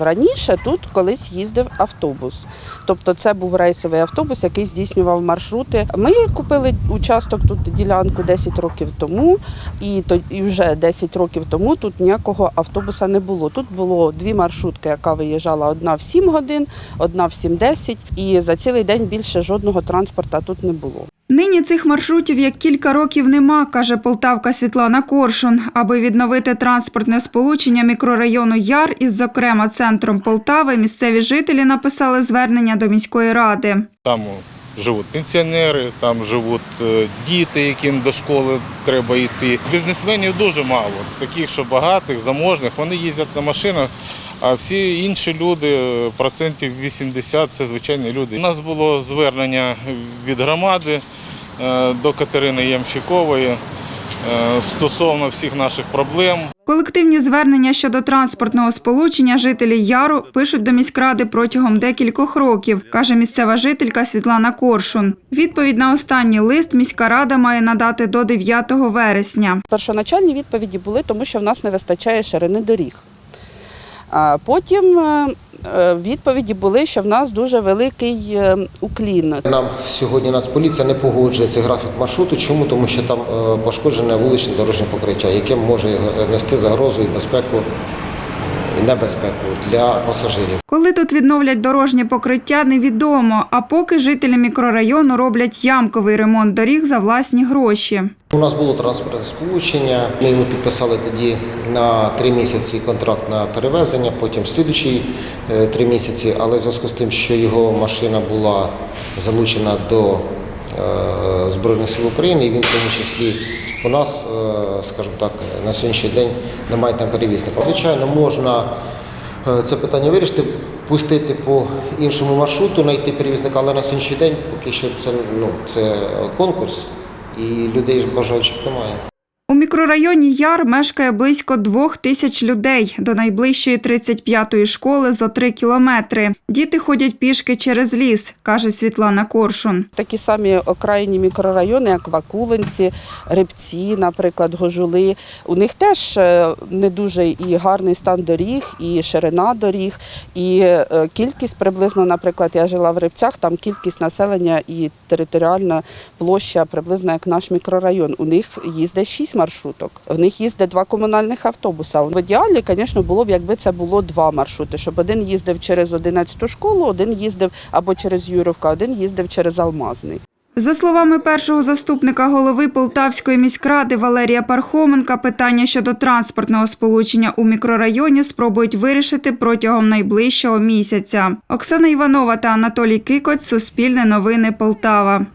Раніше тут колись їздив автобус, тобто це був рейсовий автобус, який здійснював маршрути. Ми купили участок тут ділянку 10 років тому, і то і вже 10 років тому тут ніякого автобуса не було. Тут було дві маршрутки, яка виїжджала одна в 7 годин, одна в 7-10, і за цілий день більше жодного транспорта тут не було. Нині цих маршрутів як кілька років нема, каже полтавка Світлана Коршун. Аби відновити транспортне сполучення мікрорайону Яр із, зокрема, центром Полтави, місцеві жителі написали звернення до міської ради. Там живуть пенсіонери, там живуть е, діти, яким до школи треба йти. Бізнесменів дуже мало, таких, що багатих, заможних, вони їздять на машинах. А всі інші люди, процентів 80 це звичайні люди. У нас було звернення від громади е, до Катерини Ямщикової е, стосовно всіх наших проблем. Колективні звернення щодо транспортного сполучення жителі Яру пишуть до міськради протягом декількох років, каже місцева жителька Світлана Коршун. Відповідь на останній лист міська рада має надати до 9 вересня. Першоначальні відповіді були, тому що в нас не вистачає ширини доріг. А потім е, е, відповіді були, що в нас дуже великий е, уклін. Нам сьогодні Нацполіція не погоджує цей графік маршруту. Чому? Тому що там пошкоджене вуличне дорожнє покриття, яке може нести загрозу і безпеку небезпеку для пасажирів. Коли тут відновлять дорожнє покриття, невідомо. А поки жителі мікрорайону роблять ямковий ремонт доріг за власні гроші. У нас було транспортне сполучення. Ми йому підписали тоді на три місяці контракт на перевезення, потім слідучі е, три місяці. Але в зв'язку з тим, що його машина була залучена до Збройних сил України, і він в тому числі у нас, е, скажімо так, на сьогоднішній день немає там перевізника. Звичайно, можна е, це питання вирішити, пустити по іншому маршруту, знайти перевізника, але на сьогоднішній день поки що це, ну, це конкурс і людей бажаючих немає. Мікрорайоні Яр мешкає близько двох тисяч людей. До найближчої 35-ї школи зо три кілометри. Діти ходять пішки через ліс, каже Світлана Коршун. Такі самі окраїні мікрорайони, як Вакулинці, Рибці, наприклад, Гожули. У них теж е, не дуже і гарний стан доріг, і ширина доріг, і е, кількість приблизно, наприклад, я жила в Рибцях, там кількість населення і територіальна площа приблизно як наш мікрорайон. У них їздить шість маршруток. В них їздить два комунальних автобуса. В ідеалі, звісно, було б, якби це було два маршрути, щоб один їздив через 11 школу, один їздив або через Юровка, один їздив через Алмазний. За словами першого заступника голови Полтавської міськради Валерія Пархоменка, питання щодо транспортного сполучення у мікрорайоні спробують вирішити протягом найближчого місяця. Оксана Іванова та Анатолій Кикоць, Суспільне новини Полтава.